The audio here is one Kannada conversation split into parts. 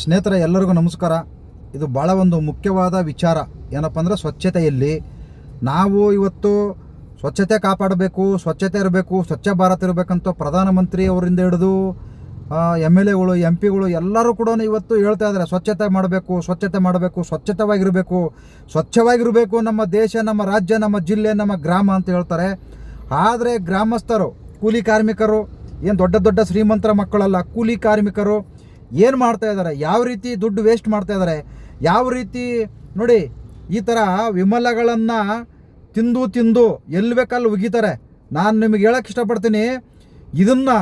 ಸ್ನೇಹಿತರೆ, ಎಲ್ಲರಿಗೂ ನಮಸ್ಕಾರ. ಇದು ಭಾಳ ಒಂದು ಮುಖ್ಯವಾದ ವಿಚಾರ. ಏನಪ್ಪ ಅಂದರೆ ಸ್ವಚ್ಛತೆಯಲ್ಲಿ ನಾವು ಇವತ್ತು ಸ್ವಚ್ಛತೆ ಕಾಪಾಡಬೇಕು, ಸ್ವಚ್ಛತೆ ಇರಬೇಕು, ಸ್ವಚ್ಛ ಭಾರತ್ ಇರಬೇಕಂತ ಪ್ರಧಾನಮಂತ್ರಿ ಅವರಿಂದ ಹಿಡಿದು ಎಂ ಎಲ್ ಎಗಳು ಎಂ ಪಿಗಳು ಎಲ್ಲರೂ ಕೂಡ ಇವತ್ತು ಹೇಳ್ತಾ ಇದ್ದಾರೆ, ಸ್ವಚ್ಛತೆ ಮಾಡಬೇಕು ಸ್ವಚ್ಛತೆ ಮಾಡಬೇಕು ಸ್ವಚ್ಛತವಾಗಿರಬೇಕು ಸ್ವಚ್ಛವಾಗಿರಬೇಕು ನಮ್ಮ ದೇಶ, ನಮ್ಮ ರಾಜ್ಯ, ನಮ್ಮ ಜಿಲ್ಲೆ, ನಮ್ಮ ಗ್ರಾಮ ಅಂತ ಹೇಳ್ತಾರೆ. ಆದರೆ ಗ್ರಾಮಸ್ಥರು, ಕೂಲಿ ಕಾರ್ಮಿಕರು, ಏನು ದೊಡ್ಡ ದೊಡ್ಡ ಶ್ರೀಮಂತರ ಮಕ್ಕಳಲ್ಲ, ಕೂಲಿ ಕಾರ್ಮಿಕರು ಏನು ಮಾಡ್ತಾ ಇದ್ದಾರೆ ಯಾವ ರೀತಿ ದುಡ್ಡು ವೇಸ್ಟ್ ಮಾಡ್ತಾ ಇದ್ದಾರೆ ಯಾವ ರೀತಿ, ನೋಡಿ, ಈ ಥರ ವಿಮಲಗಳನ್ನು ತಿಂದು ತಿಂದು ಎಲ್ಲಿ ಬೇಕಲ್ಲಿ ಉಗಿತಾರೆ. ನಾನು ನಿಮಗೆ ಹೇಳಕ್ಕೆ ಇಷ್ಟಪಡ್ತೀನಿ, ಇದನ್ನು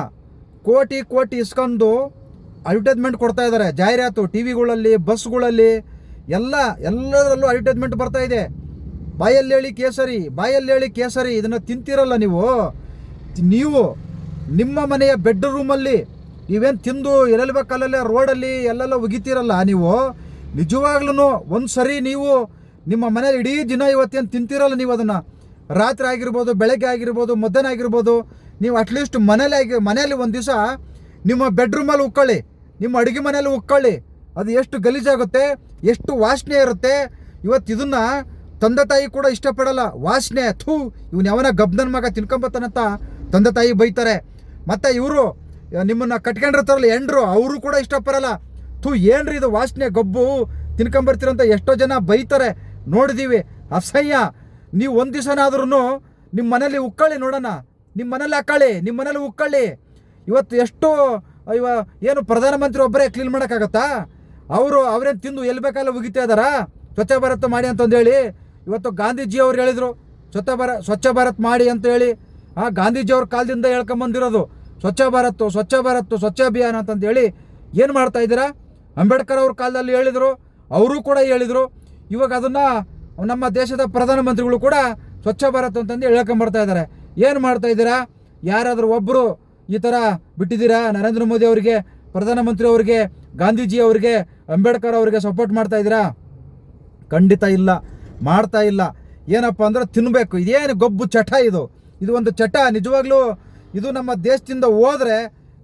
ಕೋಟಿ ಕೋಟಿ ಇಸ್ಕೊಂಡು ಅಡ್ವರ್ಟೈಸ್ಮೆಂಟ್ ಕೊಡ್ತಾ ಇದ್ದಾರೆ ಜಾಹೀರಾತು ಟಿ ವಿಗಳಲ್ಲಿ ಬಸ್ಗಳಲ್ಲಿ, ಎಲ್ಲ, ಎಲ್ಲದರಲ್ಲೂ ಅಡ್ವರ್ಟೈಸ್ಮೆಂಟ್ ಬರ್ತಾ ಇದೆ. ಬಾಯಲ್ಲಿ ಹೇಳಿ ಕೇಸರಿ, ಬಾಯಲ್ಲಿ ಹೇಳಿ ಕೇಸರಿ, ಇದನ್ನು ತಿಂತಿರಲ್ಲ ನೀವು? ನೀವು ನಿಮ್ಮ ಮನೆಯ ಬೆಡ್ ರೂಮಲ್ಲಿ ನೀವೇನು ತಿಂದು ಎಲ್ಲೆಲ್ಲಿ ಬೇಕಲ್ಲೇ ರೋಡಲ್ಲಿ ಎಲ್ಲೆಲ್ಲ ಉಗಿತೀರಲ್ಲ ನೀವು? ನಿಜವಾಗ್ಲೂ ಒಂದು ಸರಿ ನೀವು ನಿಮ್ಮ ಮನೇಲಿ ಇಡೀ ದಿನ ಇವತ್ತೇನು ತಿಂತಿರಲ್ಲ ನೀವು ಅದನ್ನು? ರಾತ್ರಿ ಆಗಿರ್ಬೋದು, ಬೆಳಗ್ಗೆ ಆಗಿರ್ಬೋದು, ಮಧ್ಯಾಹ್ನ ಆಗಿರ್ಬೋದು, ನೀವು ಅಟ್ಲೀಸ್ಟ್ ಮನೇಲಿ ಆಗಿ ಮನೆಯಲ್ಲಿ ಒಂದು ದಿವಸ ನಿಮ್ಮ ಬೆಡ್ರೂಮಲ್ಲಿ ಉಕ್ಕೊಳ್ಳಿ ನಿಮ್ಮ ಅಡುಗೆ ಮನೇಲಿ ಉಕ್ಕೊಳ್ಳಿ ಅದು ಎಷ್ಟು ಗಲೀಜಾಗುತ್ತೆ, ಎಷ್ಟು ವಾಸನೆ ಇರುತ್ತೆ. ಇವತ್ತು ಇದನ್ನು ತಂದೆ ತಾಯಿ ಕೂಡ ಇಷ್ಟಪಡಲ್ಲ. ವಾಸನೆ, ಥೂ, ಇವ್ನು ಯಾವನ ಗಬ್ಬನ ಮಗ ತಿನ್ಕೊಂಬತ್ತಾನಂತ ತಂದೆ ತಾಯಿ ಬೈತಾರೆ. ಮತ್ತು ಇವರು ನಿಮ್ಮನ್ನು ಕಟ್ಕೊಂಡಿರ್ತಾರಲ್ಲ ಎಂಡ್ರು, ಅವರು ಕೂಡ ಇಷ್ಟಪಡಲ್ಲ. ಥೂ, ಏನ್ರಿ ಇದು ವಾಸನೆ ಗೊಬ್ಬು? ತಿನ್ಕೊಂಬರ್ತೀರಂತ ಎಷ್ಟೋ ಜನ ಬೈತಾರೆ. ನೋಡಿದೀವಿ. ಅಸಹ್ಯ. ನೀವು ಒಂದು ದಿವಸನಾದ್ರೂ ನಿಮ್ಮ ಮನೇಲಿ ಉಕ್ಕಳ್ಳಿ ನೋಡೋಣ. ನಿಮ್ಮ ಮನೇಲಿ ಹಾಕಳ್ಳಿ ನಿಮ್ಮ ಮನೇಲಿ ಉಕ್ಕಳ್ಳಿ. ಇವತ್ತು ಎಷ್ಟು ಇವ, ಏನು ಪ್ರಧಾನಮಂತ್ರಿ ಒಬ್ಬರೇ ಕ್ಲೀನ್ ಮಾಡೋಕ್ಕಾಗತ್ತಾ? ಅವರು ಅವರೇನು ತಿಂದು ಎಲ್ಲಿ ಬೇಕಲ್ಲ ಉಗಿತಾ ಇದಾರ ಸ್ವಚ್ಛ ಭಾರತ್ ಮಾಡಿ ಅಂತಂದೇಳಿ ಇವತ್ತು ಗಾಂಧೀಜಿ ಅವ್ರು ಹೇಳಿದರು. ಸ್ವಚ್ಛ ಭಾರ, ಸ್ವಚ್ಛ ಭಾರತ್ ಮಾಡಿ ಅಂತ ಹೇಳಿ ಆ, ಗಾಂಧೀಜಿ ಅವ್ರ ಕಾಲದಿಂದ ಹೇಳ್ಕೊಂಬಂದಿರೋದು. ಸ್ವಚ್ಛ ಭಾರತ್ ಸ್ವಚ್ಛ ಭಾರತ್, ಸ್ವಚ್ಛ ಅಭಿಯಾನ ಅಂತಂದೇಳಿ ಏನು ಮಾಡ್ತಾ ಇದ್ದೀರಾ? ಅಂಬೇಡ್ಕರ್ ಅವ್ರ ಕಾಲದಲ್ಲಿ ಹೇಳಿದರು, ಅವರು ಕೂಡ ಹೇಳಿದರು. ಇವಾಗ ಅದನ್ನು ನಮ್ಮ ದೇಶದ ಪ್ರಧಾನಮಂತ್ರಿಗಳು ಕೂಡ ಸ್ವಚ್ಛ ಭಾರತ್ ಅಂತಂದು ಹೇಳ್ಕೊಂಬರ್ತಾ ಇದ್ದಾರೆ. ಏನು ಮಾಡ್ತಾ ಇದ್ದೀರಾ? ಯಾರಾದರೂ ಒಬ್ಬರು ಈ ಥರ ಬಿಟ್ಟಿದ್ದೀರಾ? ನರೇಂದ್ರ ಮೋದಿ ಅವರಿಗೆ, ಪ್ರಧಾನಮಂತ್ರಿ ಅವರಿಗೆ, ಗಾಂಧೀಜಿ ಅವರಿಗೆ, ಅಂಬೇಡ್ಕರ್ ಅವರಿಗೆ ಸಪೋರ್ಟ್ ಮಾಡ್ತಾ ಇದ್ದೀರಾ? ಖಂಡಿತ ಇಲ್ಲ, ಮಾಡ್ತಾ ಇಲ್ಲ. ಏನಪ್ಪ ಅಂದ್ರೆ ತಿನ್ನಬೇಕು ಇದೇನು ಗೊಬ್ಬು ಚಟ ಇದು. ಇದು ಒಂದು ಚಟ, ನಿಜವಾಗ್ಲೂ ಇದು ನಮ್ಮ ದೇಶದಿಂದ ಹೋದರೆ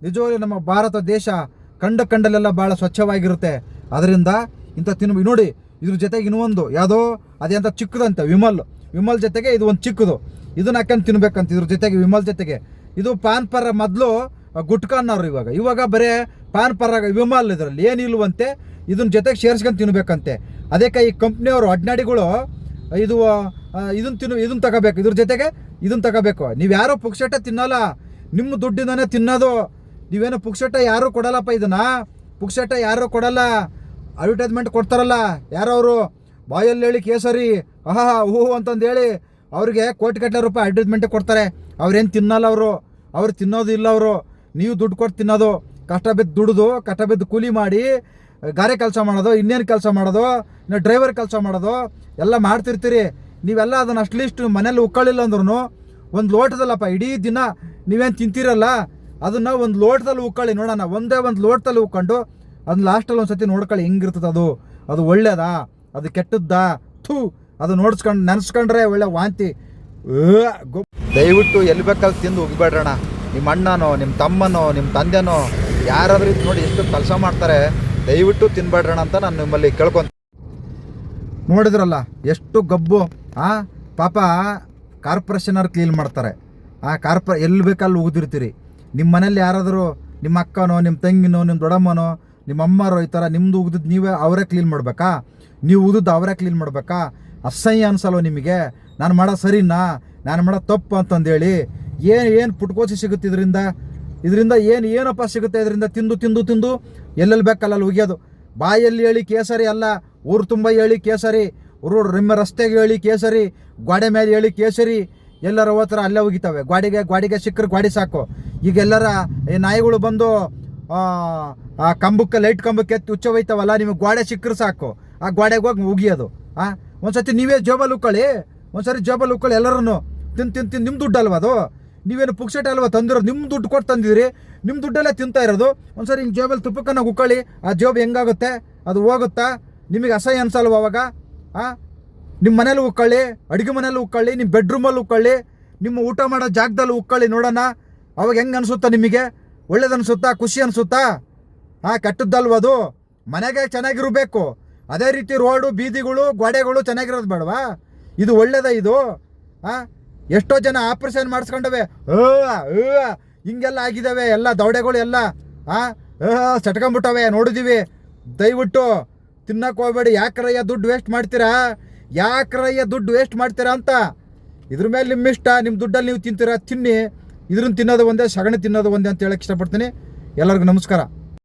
ನಿಜವಾಗಿ ನಮ್ಮ ಭಾರತ ದೇಶ ಕಂಡ ಕಂಡಲ್ಲೆಲ್ಲ ಭಾಳ ಸ್ವಚ್ಛವಾಗಿರುತ್ತೆ. ಅದರಿಂದ ಇಂಥ ತಿನ್ಬಿ ನೋಡಿ, ಇದ್ರ ಜೊತೆಗೆ ಇನ್ನೊಂದು, ಯಾವುದೋ ಅದೆಂತ ಚಿಕ್ಕದಂತೆ, ವಿಮಲ್. ವಿಮಲ್ ಜೊತೆಗೆ ಇದು ಒಂದು ಚಿಕ್ಕದು. ಇದನ್ನ ಹಾಕೊಂಡು ತಿನ್ಬೇಕಂತ, ಇದ್ರ ಜೊತೆಗೆ ವಿಮಲ್ ಜೊತೆಗೆ. ಇದು ಪಾನ್ ಪರ ಮೊದಲು ಗುಟ್ಕಾ ಅನ್ನೋರು ಇವಾಗ. ಇವಾಗ ಬರೇ ಪಾನ್ ಪರ ವಿಮಲ್ ಇದರಲ್ಲಿ. ಏನಿಲ್ವಂತೆ ಇದನ್ನ ಜೊತೆಗೆ ಸೇರಿಸ್ಕೊಂಡು ತಿನ್ಬೇಕಂತೆ. ಅದಕ್ಕೆ ಈ ಕಂಪ್ನಿಯವರು ಅಡ್ನಾಡಿಗಳು ಇದು ಇದನ್ನ ತಿನ್ನು ಇದನ್ನ ತಗೋಬೇಕು. ಇದ್ರ ಜೊತೆಗೆ ಇದನ್ನ ತಗೋಬೇಕು. ನೀವು ಯಾರೋ ಪುಕ್ಷಟ ತಿನ್ನಲ್ಲ, ನಿಮ್ಮ ದುಡ್ಡಿಂದನೇ ತಿನ್ನೋದು. ನೀವೇನೋ ಪುಕ್ಷಟ ಯಾರೂ ಕೊಡಲ್ಲಪ್ಪ ಇದನ್ನ. ಪುಕ್ಷಟ ಯಾರೂ ಕೊಡಲ್ಲ. ಅಡ್ವರ್ಟೈಸ್ಮೆಂಟ್ ಕೊಡ್ತಾರಲ್ಲ ಯಾರೋ ಅವರು ಬಾಯಲ್ಲಿ ಹೇಳಿ ಕೇಸರಿ, ಆಹಾ ಹೂ ಅಂತಂದು ಹೇಳಿ ಅವ್ರಿಗೆ ಕೋಟಿಗಟ್ಟಲೆ ರೂಪಾಯಿ ಅಡ್ವರ್ಟೈಸ್ಮೆಂಟ್ ಕೊಡ್ತಾರೆ. ಅವ್ರೇನು ತಿನ್ನಲ್ಲ ಅವರು? ಅವ್ರು ತಿನ್ನೋದು ಇಲ್ಲ ಅವರು. ನೀವು ದುಡ್ಡು ಕೊಟ್ಟು ತಿನ್ನೋದು, ಕಷ್ಟ ಬಿದ್ದು ದುಡಿದು, ಕಷ್ಟ ಬಿದ್ದು ಕೂಲಿ ಮಾಡಿ, ಗಾರೆ ಕೆಲಸ ಮಾಡೋದು, ಇನ್ನೇನು ಕೆಲಸ ಮಾಡೋದು, ಇನ್ನು ಡ್ರೈವರ್ ಕೆಲಸ ಮಾಡೋದು, ಎಲ್ಲ ಮಾಡ್ತಿರ್ತೀರಿ. ನೀವೆಲ್ಲ ಅದನ್ನು ಅಟ್ಲೀಸ್ಟ್ ಮನೇಲಿ ಉಕ್ಕಳಿಲ್ಲ ಅಂದ್ರೂ ಒಂದು ಲೋಟದಲ್ಲಪ್ಪ, ಇಡೀ ದಿನ ನೀವೇನು ತಿಂತೀರಲ್ಲ, ಅದನ್ನು ಒಂದು ಲೋಟದಲ್ಲಿ ಉಕ್ಕಳಿ ನೋಡೋಣ, ಒಂದೇ ಒಂದು ಲೋಟದಲ್ಲಿ ಉಕ್ಕೊಂಡು ಅದನ್ನ ಲಾಸ್ಟಲ್ಲಿ ಒಂದು ಸತಿ ನೋಡ್ಕೊಳ್ಳಿ, ಹೆಂಗಿರ್ತದೆ ಅದು ಅದು ಒಳ್ಳೇದಾ, ಅದು ಕೆಟ್ಟದ್ದಾ, ಥೂ, ಅದು ನೋಡ್ಸ್ಕೊಂಡು, ನೆನೆಸ್ಕೊಂಡ್ರೆ ಒಳ್ಳೆ ವಾಂತಿ. ದಯವಿಟ್ಟು ಎಲ್ಲಿ ಬೇಕಲ್ಲಿ ತಿಂದು ಹೋಗ್ಬೇಡ್ರಣ ನಿಮ್ಮ ಅಣ್ಣನೋ ನಿಮ್ಮ ತಮ್ಮನೋ ನಿಮ್ಮ ತಂದೆನೋ, ಯಾರಾದ್ರೂ ನೋಡಿ ಎಷ್ಟು ಕೆಲಸ ಮಾಡ್ತಾರೆ, ದಯವಿಟ್ಟು ತಿನ್ಬೇಡ್ರಣ ಅಂತ ನಾನು ನಿಮ್ಮಲ್ಲಿ ಕೇಳ್ಕೊಂತ ನೋಡಿದ್ರಲ್ಲ, ಎಷ್ಟು ಗಬ್ಬು. ಆ, ಪಾಪ ಕಾರ್ಪೊರೇಷನವ್ರು ಕ್ಲೀನ್ ಮಾಡ್ತಾರೆ. ಆ ಕಾರ್ಪ, ಎಲ್ಲಿ ಬೇಕಲ್ಲಿ ಉಗಿದಿರ್ತೀರಿ. ನಿಮ್ಮ ಮನೇಲಿ ಯಾರಾದರೂ ನಿಮ್ಮ ಅಕ್ಕನೋ, ನಿಮ್ಮ ತಂಗಿನೋ, ನಿಮ್ಮ ದೊಡ್ಡಮ್ಮನೋ, ನಿಮ್ಮ ಅಮ್ಮರೋ ಈ ಥರ ನಿಮ್ಮದು ಉಗಿದಿದ್ದು ನೀವೇ ಅವರೇ ಕ್ಲೀನ್ ಮಾಡಬೇಕಾ? ನೀವು ಉಗಿದ್ದು ಅವರೇ ಕ್ಲೀನ್ ಮಾಡಬೇಕಾ? ಅಸಹ್ಯ ಅನ್ಸಲ್ವ ನಿಮಗೆ? ನಾನು ಮಾಡೋ ಸರಿನಾ? ನಾನು ಮಾಡೋ ತಪ್ಪು ಅಂತಂದೇಳಿ. ಏನು ಏನು ಪುಟ್ಕೋಸಿ ಸಿಗುತ್ತೆ ಇದರಿಂದ? ಇದರಿಂದ ಏನು, ಏನಪ್ಪ ಸಿಗುತ್ತೆ ಇದರಿಂದ? ತಿಂದು ತಿಂದು ತಿಂದು ಎಲ್ಲೆಲ್ಲಿ ಬೇಕಲ್ಲಲ್ಲಿ ಉಗಿಯೋದು. ಬಾಯಲ್ಲಿ ಹೇಳಿ ಕೇಸರಿ ಅಲ್ಲ, ಊರು ತುಂಬ ಹೇಳಿ ಕೇಸರಿ. ಊರು ರಿಮ್ಮ ರಸ್ತೆಗೆ ಹೇಳಿ ಕೇಸರಿ ಗ್ವಾಡೆ ಮೇಲೆ ಹೇಳಿ ಕೇಸರಿ ಎಲ್ಲರ ಹೋತ್ರ ಅಲ್ಲೇ ಹೋಗಿತಾವೆ ಗ್ವಾಡಿಗೆ ಗ್ವಾಡಿಗೆ ಸಿಕ್ಕರೆ ಗ್ವಾಡಿ ಸಾಕು. ಈಗ ಎಲ್ಲರ ಈ ನಾಯಿಗಳು ಬಂದು ಆ, ಕಂಬಕ್ಕೆ ಲೈಟ್ ಕಂಬಕ್ಕೆ ಎತ್ತಿ ಉಚ್ಚ ಹೋಯ್ತಾವಲ್ಲ ನಿಮಗೆ ಗೋಡೆ ಸಿಕ್ಕರೆ ಸಾಕು. ಆ ಗ್ವಾಡೆಗೆ ಹೋಗಿ ಉಗಿಯೋದು ಆ ಒಂದ್ಸತಿ ನೀವೇ ಜೋಬಲ್ಲಿ ಉಕ್ಕೊಳ್ಳಿ. ಒಂದ್ಸರಿ ಜೋಬಲ್ಲಿ ಉಕ್ಕೊಳ್ಳಿ ಎಲ್ಲರೂ ತಿನ್ ತಿನ್ ತಿನ್ ನಿಮ್ಮ ದುಡ್ಡು ಅಲ್ವಾ ಅದು? ನೀವೇನು ಪುಕ್ಸೆಟ್ ಅಲ್ವಾ ತಂದಿರೋದು? ನಿಮ್ಮ ದುಡ್ಡು ಕೊಟ್ಟು ತಂದಿದ್ರಿ ನಿಮ್ಮ ದುಡ್ಡಲ್ಲೇ ತಿಂತಾ ಇರೋದು. ಒಂದ್ಸರಿ ಹಿಂಗೆ ಜೋಬಲ್ಲಿ ತುಪ್ಪಕ್ಕನ್ನ ಉಕ್ಕೊಳ್ಳಿ. ಆ ಜೋಬ್ ಹೆಂಗಾಗುತ್ತೆ? ಅದು ಹೋಗುತ್ತಾ? ನಿಮಗೆ ಅಸಹ್ಯ ಅನ್ಸಲ್ವ ಅವಾಗ? ಆ? ನಿಮ್ಮ ಮನೇಲಿ ಉಕ್ಕೊಳ್ಳಿ, ಅಡುಗೆ ಮನೇಲಿ ಉಕ್ಕೊಳ್ಳಿ ನಿಮ್ಮ ಬೆಡ್ರೂಮಲ್ಲಿ ಉಕ್ಕೊಳ್ಳಿ, ನಿಮ್ಮ ಊಟ ಮಾಡೋ ಜಾಗದಲ್ಲಿ ಉಕ್ಕೊಳ್ಳಿ ನೋಡೋಣ. ಅವಾಗ ಹೆಂಗೆ ಅನಿಸುತ್ತಾ ನಿಮಗೆ? ಒಳ್ಳೇದು ಅನಿಸುತ್ತಾ? ಖುಷಿ ಅನಿಸುತ್ತಾ? ಹಾಂ ಕೆಟ್ಟದ್ದಲ್ವ ಅದು? ಮನೆಗೆ ಚೆನ್ನಾಗಿರಬೇಕು. ಅದೇ ರೀತಿ ರೋಡು, ಬೀದಿಗಳು, ಗೋಡೆಗಳು ಚೆನ್ನಾಗಿರೋದು ಬೇಡವಾ? ಇದು ಒಳ್ಳೇದ ಇದು? ಹಾಂ ಎಷ್ಟೋ ಜನ ಆಪ್ರೇಷನ್ ಮಾಡಿಸ್ಕೊಂಡವೆ. ಹಿಂಗೆಲ್ಲ ಆಗಿದ್ದಾವೆ ಎಲ್ಲ ದೌಡೆಗಳು ಎಲ್ಲ. ಆ ಸಟ್ಕೊಂಬಿಟ್ಟವೆ ನೋಡಿದೀವಿ. ದಯವಿಟ್ಟು ತಿನ್ನಕ್ಕೆ ಹೋಗ್ಬೇಡಿ. ಯಾಕ್ರಯ್ಯ ದುಡ್ಡು ವೇಸ್ಟ್ ಮಾಡ್ತೀರಾ? ಯಾಕ್ರಯ್ಯ ದುಡ್ಡು ವೇಸ್ಟ್ ಮಾಡ್ತೀರಾ ಅಂತ? ಇದ್ರ ಮೇಲೆ ನಿಮ್ಮ ಇಷ್ಟ, ನಿಮ್ಮ ದುಡ್ಡಲ್ಲಿ ನೀವು ತಿಂತೀರಾ, ತಿನ್ನಿ. ಇದ್ರನ್ನ ತಿನ್ನೋದು ಒಂದೇ, ಸಗಣಿ ತಿನ್ನೋದು ಒಂದೇ ಅಂತ ಹೇಳಕ್ಕೆ ಇಷ್ಟಪಡ್ತೀನಿ. ಎಲ್ಲರಿಗೂ ನಮಸ್ಕಾರ.